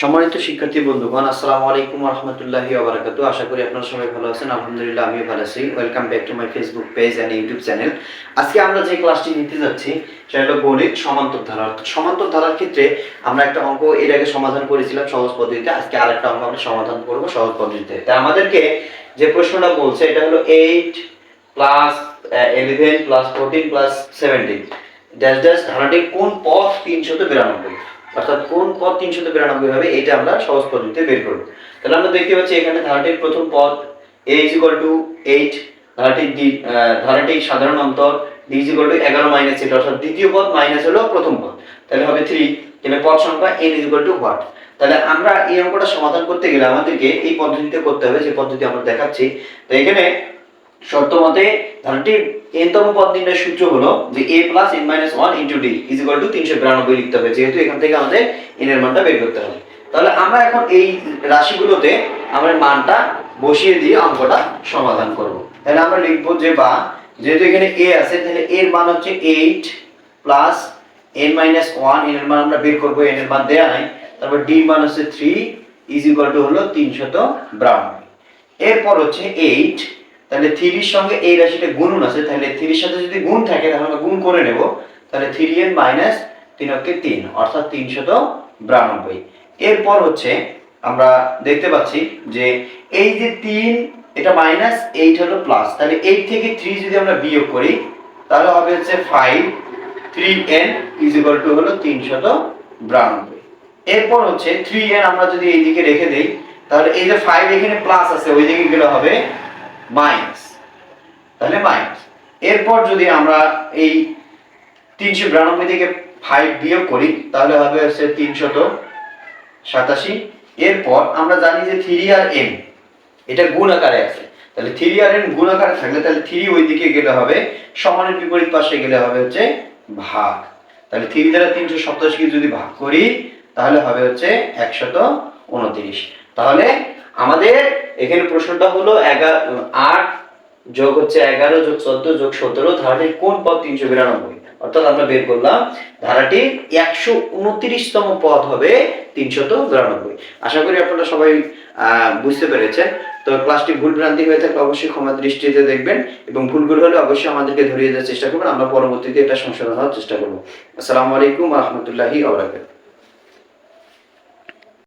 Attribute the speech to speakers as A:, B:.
A: সম্মানিত শিক্ষার্থী, বন্ধুগণ, আসসালামু আলাইকুম রহমতুল্লাহি ওবরাকাতু আশা করি আপনারা সবাই ভালো আছেন। আলহামদুলিল্লাহ, আমিও ভালো আছি। Welcome back to my Facebook page and YouTube channel আজকে আমরা যে ক্লাসটি নিতে যাচ্ছি, সেটা হলো গণিত সমান্তর ধারা সমান্তর ধারার ক্ষেত্রে আমরা একটা অঙ্ক এর আগে সমাধান করেছিলাম সহজ পদ্ধতিতে। আজকে আরেকটা অঙ্ক আমরা সমাধান করব সহজ পদ্ধতিতে। তাই আমাদেরকে যে প্রশ্নটা বলছে, এটা হলো eight plus eleven plus fourteen plus seventeen dash dash ধারাটি কোন পথ তিনশত বিরানব্বই? অর্থাৎ কোন পদ তিনশত বিরানব্বই হবে এটা আমরা সহজ পদ্ধতিতে বের করব। তাহলে আমরা দেখতে পাচ্ছি এখানে ধারাটির প্রথম পদ a is equal to eight ধারাটির ধারাটির সাধারণ অন্তর ডি ইজ ইকুয়াল টু এগারো মাইনাস এইট অর্থাৎ দ্বিতীয় পদ মাইনাস হলো প্রথম পদ। তাহলে হবে থ্রি তাহলে পদ সংখ্যা n is equal to what তাহলে আমরা এই অঙ্কটা সমাধান করতে গেলে আমাদেরকে এই পদ্ধতিতে করতে হবে, যে পদ্ধতি আমরা দেখাচ্ছি। তো এখানে শর্ত মতে ধারাটির এনতম পদ সূত্র হলো যে a plus n minus one into d is to তিনশো বিরানব্বই লিখতে হবে, যেহেতু এখান থেকে আমাদের এন এর মানটা বের করতে হবে। তাহলে আমরা এখন এই রাশিগুলোতে আমরা মানটা বসিয়ে দিয়ে অঙ্কটা সমাধান করব। তাহলে আমরা লিখব যে বা, যেহেতু এখানে a আছে, তাহলে এর মান হচ্ছে eight plus n minus one n এর মান আমরা বের করব এন এর মান দেয়া নাই। তারপর ডি মান হচ্ছে থ্রি ইজ ইকুয়াল টু হলো তিনশত বিরানব্বই। এরপর হচ্ছে এইট তাহলে থ্রির সঙ্গে এই রাশিটা গুণন আছে, তাহলে থ্রির সাথে যদি গুণ থাকে, তাহলে আমরা গুণ করে নেব। তাহলে থ্রি এন মাইনাস তিন অক্ষে তিন, অর্থাৎ তিনশত বিরানব্বই। এরপর হচ্ছে আমরা দেখতে পাচ্ছি যে এই যে তিন, এটা মাইনাস এইট হলো প্লাস তাহলে এইট থেকে থ্রি যদি আমরা বিয়োগ করি, তাহলে হবে হচ্ছে five three n is equal to হলো তিনশত বিরানব্বই। এরপর হচ্ছে থ্রি এন আমরা যদি এইদিকে রেখে দিই, তাহলে এই যে ফাইভ এখানে প্লাস আছে ওই দিকে গেলে হবে মাইনাস। তাহলে মাইনাস। এরপর যদি আমরা এই তিনশো বিরানব্বই থেকে ফাইভ বিয়োগ করি, তাহলে হবে হচ্ছে তিনশত সাতাশি। এরপর আমরা জানি যে থ্রি আর এন এটা গুণ আকারে আছে। তাহলে থ্রি আর এন গুণ আকারে থাকলে তাহলে থ্রি ওই দিকে গেলে হবে, সমানের বিপরীত পাশে গেলে হবে হচ্ছে ভাগ। তাহলে থ্রি দ্বারা তিনশো সপ্তাশিকে যদি ভাগ করি, তাহলে হবে হচ্ছে একশত উনত্রিশ। তাহলে আমাদের এখানে প্রশ্নটা হলো এগারো আট যোগ হচ্ছে এগারো যোগ চোদ্দ যোগ সতেরো ধারাটির কোন পদ তিনশো বিরানব্বই? অর্থাৎ আমরা বের করলাম, ধারাটি একশো উনত্রিশতম পদ হবে তিনশত বিরানব্বই। আশা করি আপনারা সবাই বুঝতে পেরেছেন। তো ক্লাসটি ভুল ভ্রান্তি হয়ে থাকলে অবশ্যই ক্ষমা দৃষ্টিতে দেখবেন এবং ভুলগুলো হলে অবশ্যই আমাদেরকে ধরিয়ে দেওয়ার চেষ্টা করবেন। আমরা পরবর্তীতে এটা সংশোধন হওয়ার চেষ্টা করব। আসসালামু আলাইকুম রহমতুল্লাহি আবরাকাত